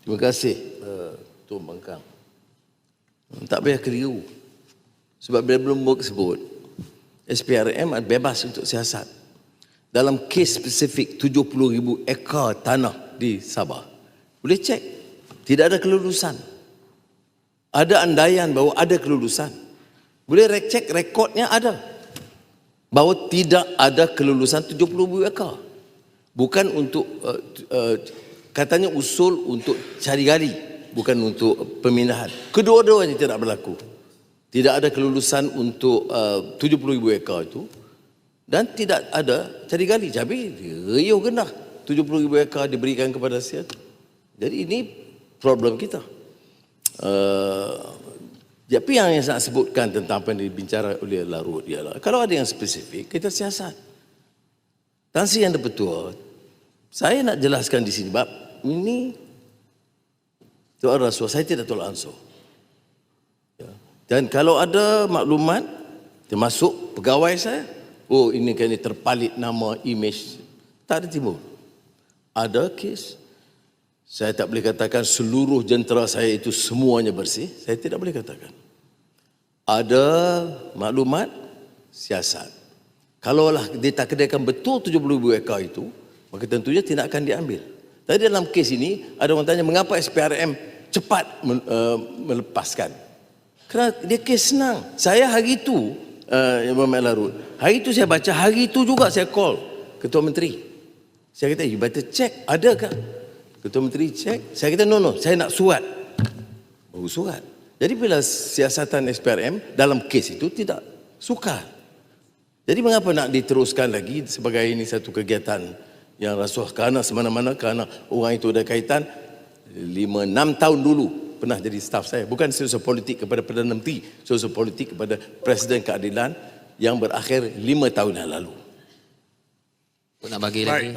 Terima kasih uh, Tuan Bangkang. Hmm, Tak payah keliru. Sebab bila Bloomberg sebut, SPRM bebas untuk siasat. Dalam kes spesifik 70 ribu ekar tanah di Sabah. Boleh cek. Tidak ada kelulusan. Ada andaian bahawa ada kelulusan. Boleh cek rekodnya ada. Bahawa tidak ada kelulusan 70 ribu ekar. Bukan untuk, uh, uh, katanya usul untuk cari gali. Bukan untuk pemindahan. Kedua-duanya tidak berlaku. Tidak ada kelulusan untuk uh, 70 ribu ekar itu. Dan tidak ada cari gali. Jadi riuh genah. 70 ribu ekar diberikan kepada siapa. Jadi ini problem kita. Uh, tapi yang saya sebutkan tentang apa yang dibincang oleh Larut ialah kalau ada yang spesifik, kita siasat. Tan Sri yang betul, saya nak jelaskan di sini bab ini Tuan Rasul, saya tidak tolak ansur. Ya. Dan kalau ada maklumat termasuk pegawai saya, oh ini ini terpalit nama, image, tak ada timbul. Ada kes, saya tak boleh katakan seluruh jentera saya itu semuanya bersih. Saya tidak boleh katakan. Ada maklumat siasat. Kalaulah dia tak kedekan betul 70 ribu ekar itu, maka tentunya tidak akan diambil. Tadi dalam kes ini, ada orang tanya mengapa SPRM cepat uh, melepaskan. Kerana dia kes senang. Saya hari itu, uh, Muhammad Larut, hari itu saya baca, hari itu juga saya call Ketua Menteri. Saya kata, you better check, ada ke? Ketua Menteri cek, saya kata, no, no, saya nak surat. Baru surat. Jadi bila siasatan SPRM dalam kes itu tidak sukar. Jadi mengapa nak diteruskan lagi sebagai ini satu kegiatan yang rasuah kerana semana-mana kerana orang itu ada kaitan. 5 6 tahun dulu pernah jadi staf saya. Bukan sosial politik kepada Perdana Menteri sosial politik kepada Presiden Keadilan yang berakhir 5 tahun yang lalu. Nak bagi lagi.